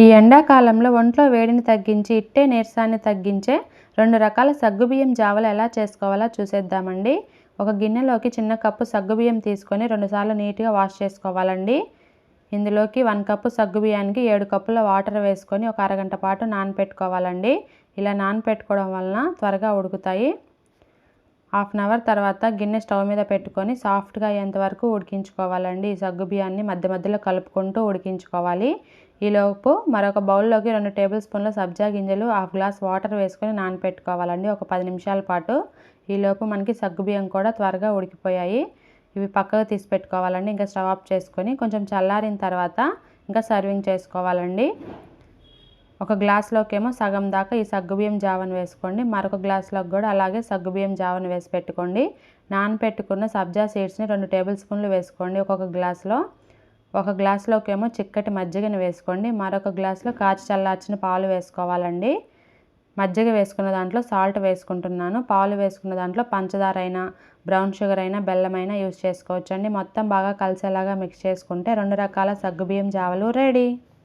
ఈ ఎండాకాలంలో ఒంట్లో వేడిని తగ్గించి ఇట్టే నీరసాన్ని తగ్గించే రెండు రకాల సగ్గుబియ్యం జావలు ఎలా చేసుకోవాలో చూసేద్దామండి. ఒక గిన్నెలోకి చిన్న కప్పు సగ్గుబియ్యం తీసుకొని రెండుసార్లు నీట్గా వాష్ చేసుకోవాలండి. ఇందులోకి వన్ కప్పు సగ్గుబియ్యానికి ఏడు కప్పుల వాటర్ వేసుకొని ఒక అరగంట పాటు నానపెట్టుకోవాలండి. ఇలా నానపెట్టుకోవడం వలన త్వరగా ఉడుకుతాయి. హాఫ్ అన్ అవర్ తర్వాత గిన్నె స్టవ్ మీద పెట్టుకొని సాఫ్ట్గా అయ్యేంత వరకు ఉడికించుకోవాలండి. ఈ సగ్గు బియ్యాన్ని మధ్య మధ్యలో కలుపుకుంటూ ఉడికించుకోవాలి. ఈలోపు మరొక బౌల్లోకి రెండు టేబుల్ స్పూన్ల సబ్జా గింజలు హాఫ్ గ్లాస్ వాటర్ వేసుకొని నానపెట్టుకోవాలండి. ఒక పది నిమిషాల పాటు. ఈలోపు మనకి సగ్గు బియ్యం కూడా త్వరగా ఉడికిపోయాయి. ఇవి పక్కకు తీసి పెట్టుకోవాలండి. ఇంకా స్టవ్ ఆఫ్ చేసుకొని కొంచెం చల్లారిన తర్వాత ఇంకా సర్వింగ్ చేసుకోవాలండి. ఒక గ్లాస్లోకి ఏమో సగం దాకా ఈ సగ్గుబియ్యం జావను వేసుకోండి. మరొక గ్లాస్లోకి కూడా అలాగే సగ్గుబియ్యం జావను వేసి పెట్టుకోండి. నానపెట్టుకున్న సబ్జా సీడ్స్ని రెండు టేబుల్ స్పూన్లు వేసుకోండి ఒక్కొక్క గ్లాస్లో. ఒక గ్లాస్లోకి ఏమో చిక్కటి మజ్జిగని వేసుకోండి. మరొక గ్లాస్లో కాచి చల్లార్చిన పాలు వేసుకోవాలండి. మజ్జిగ వేసుకున్న దాంట్లో సాల్ట్ వేసుకుంటున్నాను. పాలు వేసుకున్న దాంట్లో పంచదార అయినా బ్రౌన్ షుగర్ అయినా బెల్లం అయినా యూస్ చేసుకోవచ్చండి. మొత్తం బాగా కలిసేలాగా మిక్స్ చేసుకుంటే రెండు రకాల సగ్గుబియ్యం జావలు రెడీ.